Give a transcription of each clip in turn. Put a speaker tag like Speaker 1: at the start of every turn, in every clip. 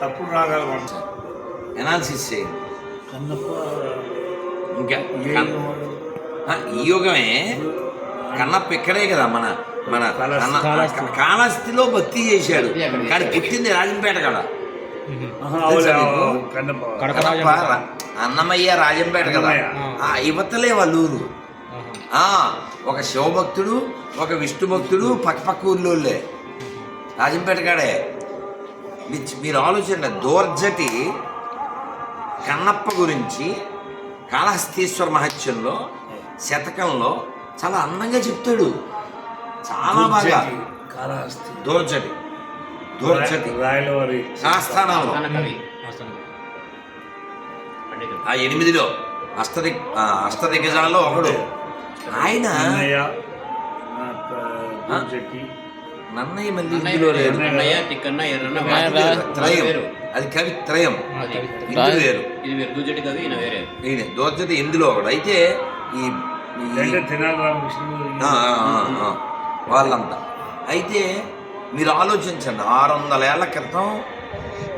Speaker 1: తప్పుడు రాగాలు పడతాయి.
Speaker 2: ఎనాలిసిస్ చేయండి ఇంకా ఈ యుగమే. కన్నప్ప ఇక్కడే కదా మన మన. కాళహస్తిలో భక్తి చేశాడు. కానీ. పుట్టింది రాజంపేట కదా అన్నమయ్య రాజంపేట కదా. ఆ. యువతలే వాళ్ళ ఊరు ఆ, ఒక శివభక్తుడు ఒక విష్ణు భక్తుడు పక్క పక్క ఊర్లోళ్ళే రాజంపేట కాడే. మీరు ఆలోచన దూర్జటి కన్నప్ప గురించి కాళహస్తీశ్వర మహత్యంలో శతకంలో చాలా అందంగా చెప్తాడు. చాలా బాగా.
Speaker 1: దుర్జటి, కాళహస్తి.
Speaker 2: దూర్జటి. దూర్జటి.
Speaker 1: రాయలవారి.
Speaker 2: ఆస్థానాలు ఆ ఎనిమిదిలో అష్టది అష్టదిగ్గజాల్లో ఒకడు. ఆయన నన్నయ్య మళ్ళీ ఇందులో లేడు.
Speaker 3: తిక్కన్న ఎర్రన్న
Speaker 2: త్రయం. అది కవి త్రయం. ఇందు వేరు.
Speaker 3: ఇది వేరు. దుజటి కవి ఈయన వేరే.
Speaker 2: ఈయన. దోర్జటి ఇందులో ఒకడు. అయితే ఈ వాళ్ళంతా. అయితే మీరు ఆలోచించండి. ఆరు వందల ఏళ్ళ క్రితం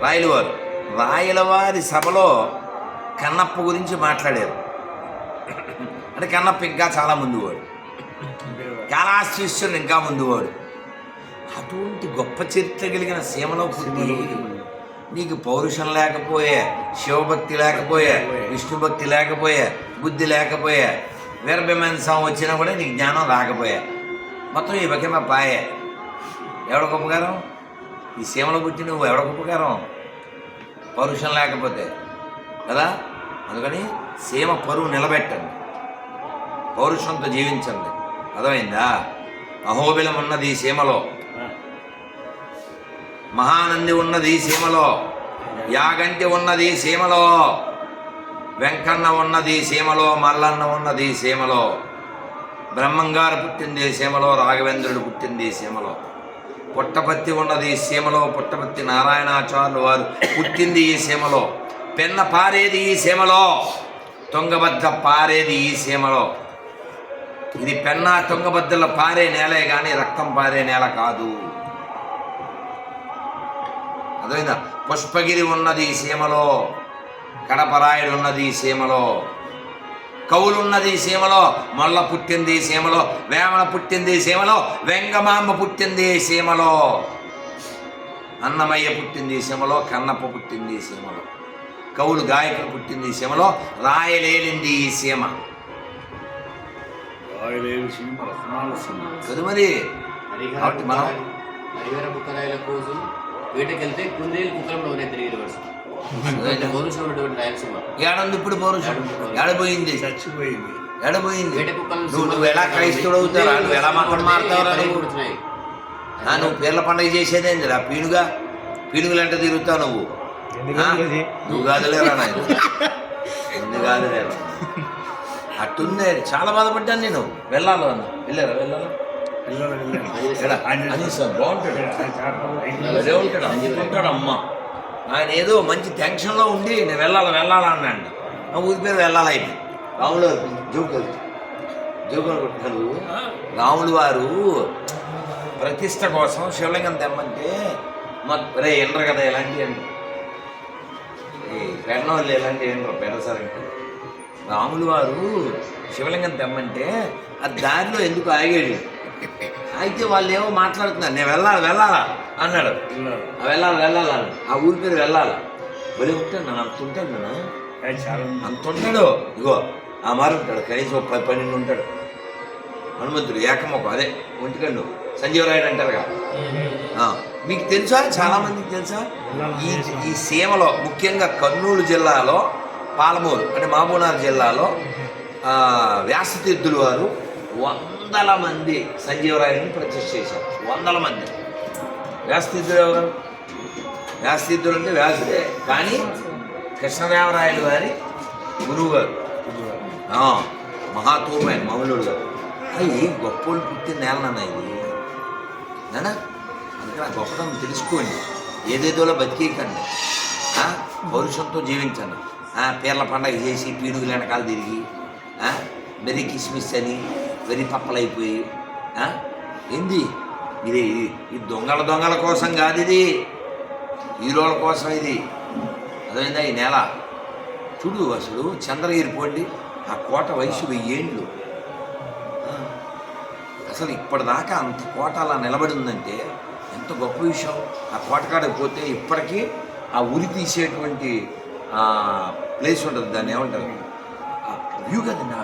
Speaker 2: రాయలవారు. రాయలవారి సభలో కన్నప్ప గురించి మాట్లాడారు. అంటే కన్నప్ప ఇంకా చాలా ముందువాడు. కాళాశ్వరుడు ఇంకా ముందువాడు. అటువంటి గొప్ప చరిత్ర కలిగిన సీమలో పుట్టి నీకు పౌరుషం లేకపోయే శివభక్తి లేకపోయే విష్ణుభక్తి లేకపోయే బుద్ధి లేకపోయే వీరభిమాంసం వచ్చినా కూడా నీకు జ్ఞానం రాకపోయా. మొత్తం ఈ బకెమ పాయే. ఎవడ గొప్పగారం? ఈ సీమలో పుట్టి నువ్వు ఎవడ గొప్పగారం? పౌరుషం లేకపోతే. కదా? అందుకని సీమ పరువు నిలబెట్టండి. పౌరుషంతో జీవించండి. అర్థమైందా? అహోబిలం ఉన్నది ఈ సీమలో. మహానంది ఉన్నది ఈ సీమలో యాగంటి ఉన్నది సీమలో వెంకన్న ఉన్నది సీమలో మల్లన్న ఉన్నది సీమలో బ్రహ్మంగారు పుట్టింది సీమలో రాఘవేంద్రుడు పుట్టింది ఈ సీమలో పుట్టపత్తి ఉన్నది సీమలో పుట్టపత్తి నారాయణాచార్యులు వారు పుట్టింది ఈ సీమలో పెన్న పారేది ఈ సీమలో తొంగబద్ద పారేది ఈ సీమలో ఇది పెన్నా తొంగబద్దల పారే నేలే కానీ రక్తం పారే నేల కాదు అర్థమైందా? పుష్పగిరి ఉన్నది ఈ సీమలో కడపరాయుడు ఉన్నది ఈ సీమలో కవులున్నది ఈ సీమలో మొల్ల పుట్టింది సీమలో వేమన పుట్టింది సీమలో వెంగమాంబ పుట్టింది ఈ సీమలో అన్నమయ్య పుట్టింది సీమలో కన్నప్ప పుట్టింది ఈ సీమలో కవులు గాయకులు పుట్టింది ఈ సీమలో రాయలేలింది ఈ సీమ. కదా మరి? కాబట్టి మనం-
Speaker 3: కోసం వేటకెళ్తే కుందేలు కుక్కలంలో ఉన్నాయి తిరిగి రివర్స్ పౌరుషం ఉన్నటువంటి రాయలసీమ.
Speaker 2: ఏడుంది ఇప్పుడు పౌరుషం
Speaker 1: చచ్చిపోయింది.
Speaker 3: వేట కుక్కలను
Speaker 2: నువ్వు నువ్వు ఎలా క్రైస్తవుడు అవుతారా నువ్వు ఎలా మారుతావురా నువ్వు
Speaker 3: పుడుతున్నాయి
Speaker 2: ఆ, నువ్వు పీర్ల పండుగ చేసేదేందిరా పీనుగా? పీనుగులు అంటే తిరుగుతావు నువ్వు. నువ్వు కాదులేరా నాయన? నువ్వు కాదులేరా? అట్టుంది చాలా బాధపడ్డాను నేను. వెళ్ళాలి? అన్న వెళ్ళారా వెళ్ళాలా? సార్ బాగుంటాడు. ఉంటాడు. అందుకుంటాడు అమ్మ ఆయన ఏదో మంచి టెన్షన్లో ఉండి నేను వెళ్ళాలి వెళ్ళాలా అన్నాడు. ఆ ఊరి పేరు వెళ్ళాలి రాములు వారు జోకులు జోకులు కొట్టారు. రాములు వారు ప్రతిష్ట కోసం శివలింగం తెమ్మంటే మా రే ఎండ్రు కదా ఎలాంటి ఎండ్రు ఈ పెన్న వాళ్ళు ఎలాంటి ఎండ్రు పెద్ద సరే రాములు వారు శివలింగం తెమ్మంటే ఆ దారిలో ఎందుకు ఆగాడు? అయితే వాళ్ళు ఏమో మాట్లాడుతున్నారు. నేను వెళ్ళాలి వెళ్ళాలా? అన్నాడు. వెళ్ళాలి. వెళ్ళాలి. ఆ ఊరి పేరు వెళ్ళాలి? బలి ఉంటాడు నన్ను అంత
Speaker 1: ఆయన చాలా
Speaker 2: అంత ఉంటాడు? ఇగో ఆ మారు ఉంటాడు. కనీసం ఒక పది పన్నెండు ఉంటాడు. హనుమంతుడు ఏకమొక అదే ఒంటికండు సంజీవరాయుడు అంటారుగా. మీకు తెలుసా? చాలా మందికి తెలుసా? ఈ ఈ సీమలో ముఖ్యంగా కర్నూలు జిల్లాలో పాలమూరు అంటే మహబూబ్నగర్ జిల్లాలో వ్యాసతీర్థులు వారు వందల మంది సంజీవరాయని ప్రతిష్ఠ చేశారు. వందల మంది. వ్యాసతీర్థులు ఎవరు? వ్యాసతీర్థులు అంటే వ్యాసుడే. కానీ కృష్ణదేవరాయలు గారి గురువు గారు ఆ, మహాతూర్మైన మౌలుడు గారు. అవి గొప్పోళ్ళు పుట్టిన నేల ఇది? నానా అందుకని ఆ గొప్పతనం తెలుసుకోండి. ఏదేదోలో బతికేయకండి. పౌరుషంతో జీవించండి. పేర్ల పీర్ల పండగ చేసి పీనుగుల వెనకాల తిరిగి మెరీ కిస్మిస్ అని వెరీ పప్పలైపోయి ఏంది? ఇది ఈ దొంగల దొంగల కోసం కాదు ఇది. హీరోల కోసం ఇది. అదేందా ఈ నేల? చూడు అసలు చంద్రగిరి పోండి ఆ కోట వయసు వెయ్యేళ్ళు అసలు ఇప్పటిదాకా అంత కోట అలా నిలబడి ఉందంటే ఎంత గొప్ప విషయం. ఆ కోటకాడకు పోతే ఇప్పటికీ ఆ ఉరి తీసేటువంటి ప్లేస్ ఉంటుంది దాన్ని ఏమంటారు? వ్యూ
Speaker 1: కదండి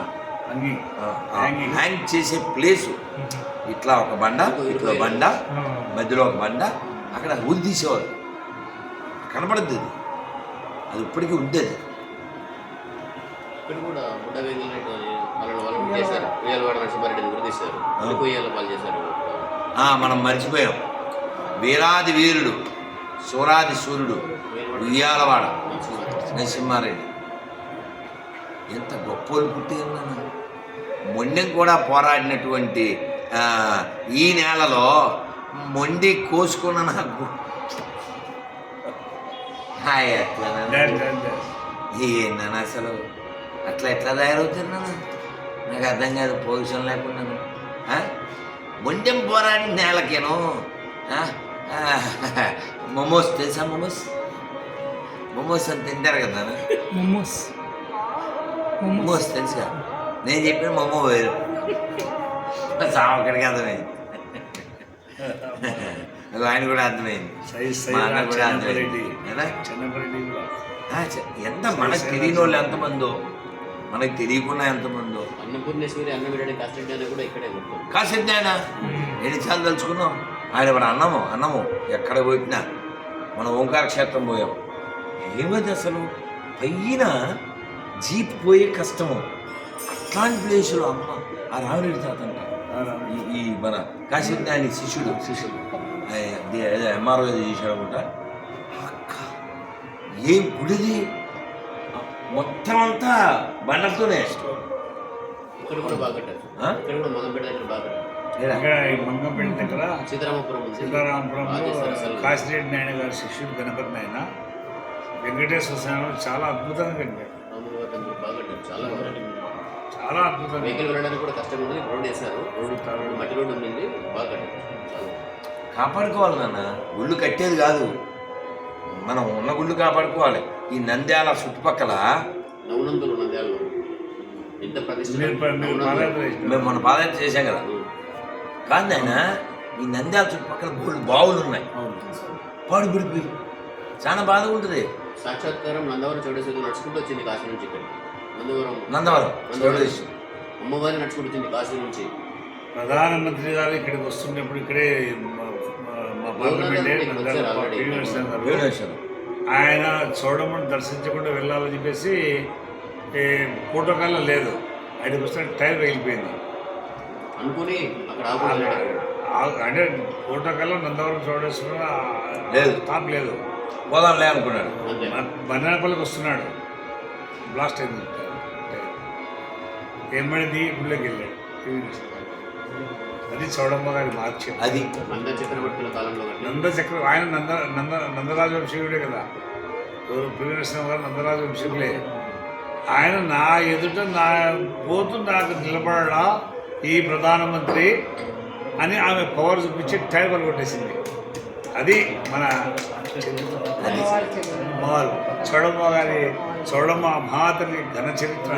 Speaker 2: హ్యాంగ్ చేసే ప్లేసు ఇట్లా ఒక బండ ఇట్లా బండ మధ్యలో ఒక బండ అక్కడ ఉరి తీసేవారు కనబడద్దు అది. అది ఇప్పటికీ ఉండేది.
Speaker 3: ఇక్కడ కూడా బుడ్డ వెంగళరెడ్డి వాళ్ళని వాళ్ళు చేశారు. ఉయ్యాలవాడ నరసింహారెడ్డిని కూడా తీశారు. ఎందుకు ఉయ్యాల పాలు చేశారు?
Speaker 2: ఆ, మనం మర్చిపోయాం. వీరాది వీరుడు సూరాది సూర్యుడు ఉయ్యాలవాడ
Speaker 3: నరసింహారెడ్డి.
Speaker 2: ఎంత గొప్పోళ్ళు పుట్టి ఉన్నాను మొండెం కూడా పోరాడినటువంటి ఆ, ఈ నేలలో మొండి కోసుకున్న నాకు హాయ్ అట్లా ఏంటన్నా అసలు? అట్లా ఎట్లా తయారవుతున్నాను నాకు అర్థం కాదు పొజిషన్ లేకుండా మొండెం పోరాడి నేలకేను? మోమోస్ తెలుసా మోమోస్? మోమోస్ అని తింటారు కదా.
Speaker 4: మోమోస్. మోమోస్.
Speaker 2: తెలుసుగా. నేను చెప్పిన మోమో వేరు. సామక్కడికి అర్థమైంది. ఆయన కూడా అర్థమైంది. మా అన్న కూడా అర్థమైంది. ఎంత మనకు తెలియని వాళ్ళు ఎంతమందో. మనకు తెలియకుండా ఎంతమందో.
Speaker 3: అన్నపూర్ణేశ్వరి అన్న వీడని కాస్టెడ్ అని కూడా ఇక్కడే ఉంటుంది.
Speaker 2: కాసేపు ఆయన? ఎన్నిసార్లు తలుచుకున్నాం? ఆయన ఇప్పుడు అన్నము అన్నము ఎక్కడ పోయినా. మనం ఓంకార క్షేత్రం పోయాం. ఏమది అసలు? పైన జీప్ పోయే కష్టము అట్లాంటి ప్లేసులు అమ్మ ఆ రావిరెడ్డి తాత అంట ఈ- మన కాశీనాథ్ ఆయన శిష్యుడు. శిష్యుడు ఎంఆర్ఓ చేశాడు అనుకుంటా. అక్క ఏం గుడిది? మొత్తం అంతా బండలతోనే.
Speaker 3: ఇక్కడ కూడా బాగా కట్టారు.
Speaker 2: ఆ?
Speaker 3: ఇక్కడ కూడా మగంపేట దగ్గర బాగా?
Speaker 1: ఇక్కడ? మంగంపేట
Speaker 3: సీతారామపురం.
Speaker 1: కాశిరెడ్డి నాయన గారి శిష్యుడు గణపతి నాయన. వెంకటేశ్వర స్వామి చాలా అద్భుతంగా కట్టారు.
Speaker 3: చాలా
Speaker 1: అద్భుతంగా.
Speaker 3: వెహికల్ వెళ్ళడానికి కూడా కష్టం ఉంది. రోడ్ వేశారు రోడ్డు మట్టి రోడ్డు ఉంది బాగా
Speaker 2: కాపాడుకోవాలి నాన్న. గుళ్ళు కట్టేది కాదు. మనం ఉన్న గుళ్ళు కాపాడుకోవాలి. ఈ నంద్యాల చుట్టుపక్కల
Speaker 3: నవనంతులు నంద్యాలలో. ఎంత ప్రతిష్ట.
Speaker 2: మేము మన పాదయాత్ర చేశాం కదా. కాదు ఆయన ఈ నంద్యాల చుట్టుపక్కల బోళ్ళు బావులు ఉన్నాయి.
Speaker 1: అవును.
Speaker 2: పాడు పిడిపి చాలా బాధగా ఉంటుంది.
Speaker 3: సాక్షాత్కారం నందవరం చౌడేశ్వరి నడుచుకుంటూ వచ్చింది కాశీ నుంచి ఇక్కడ నందవరం.
Speaker 2: నందవరం
Speaker 3: అమ్మవారి నడుచుకుంటూ వచ్చింది కాశీ నుంచి.
Speaker 1: ప్రధానమంత్రి గారు ఇక్కడికి వస్తున్నప్పుడు ఇక్కడే మా- పార్లమెంట్ ఆయన చూడమని దర్శించకుండా వెళ్ళాలని చెప్పేసి ఈ ప్రోటోకాల్లో లేదు. ఆయనకి వస్తే టైర్ వెళ్ళిపోయింది
Speaker 3: అనుకుని
Speaker 1: అంటే ప్రోటోకాల్లో నందవరం చోడేశ్వరం
Speaker 2: లేదు.
Speaker 1: టాప్ లేదు.
Speaker 2: పోదాంలే అనుకున్నాడు.
Speaker 3: అంతే.
Speaker 1: బనానపల్లికి వస్తున్నాడు. బ్లాస్ట్ అయింది. ఏమడిది? గుళ్ళకి వెళ్ళాడు. అది చౌడమ్మ గారి మార్చి.
Speaker 2: అది.
Speaker 3: నంద చక్రవర్తుల కాలంలో
Speaker 1: నంద చక్ర ఆయన నంద నంద నందరాజు వంశీయుడే కదా. ఎవరు? పివి నరసింహ గారు నందరాజు వంశీయులే ఆయన నా ఎదుట నా పోతు నాకు నిలబడడా ఈ ప్రధానమంత్రి అని ఆమె పవర్ చూపించి టైబర్ కొట్టేసింది. అది మన అమ్మవారు చౌడమ్మ గారి చౌడమ్మ మహాతల్లి ఘన చరిత్ర.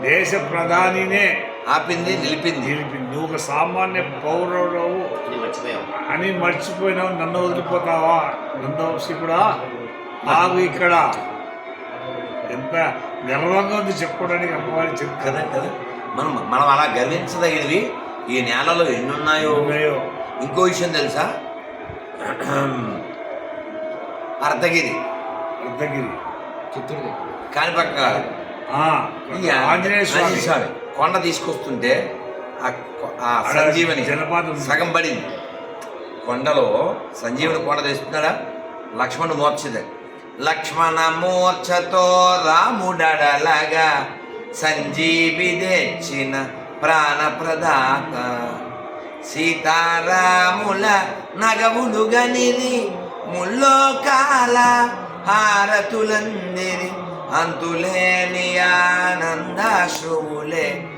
Speaker 1: దేశ ప్రధానినే
Speaker 2: ఆపింది నిలిపింది.
Speaker 1: నిలిపింది. నువ్వు ఒక సామాన్య పౌరుడవు.
Speaker 3: అని మర్చిపోయాం
Speaker 1: అని మర్చిపోయినావు నన్ను వదిలిపోతావా? నందవంశీ కూడా ఆగు ఇక్కడ ఎంత గర్వంగా ఉంది చెప్పుకోవడానికి అమ్మవారి చెప్తారు
Speaker 2: కదా కదా. మనం మనం అలా గర్వించదగినవి ఈ నేలలో ఎన్ని ఉన్నాయో ఇంకో విషయం తెలుసా? అర్ధగిరి.
Speaker 1: అర్ధగిరి.
Speaker 3: చిత్తూరు
Speaker 2: ఈ
Speaker 1: ఆంజనేయ స్వామి.
Speaker 2: కొండ తీసుకొస్తుంటే ఆ సంజీవని
Speaker 1: జలపాతం.
Speaker 2: సగం పడింది. కొండలో సంజీవుని కొండ తెస్తున్నాడా లక్ష్మణుడు మోర్చదే లక్ష్మణ మూర్ఛతో రాముడడలగా సంజీవి తెచ్చిన ప్రాణప్రదాత సీతారాముల నగవులు గనిది ముల్లోకాల హారతులందిరి అంతులేని ఆనందాశ్రువులే.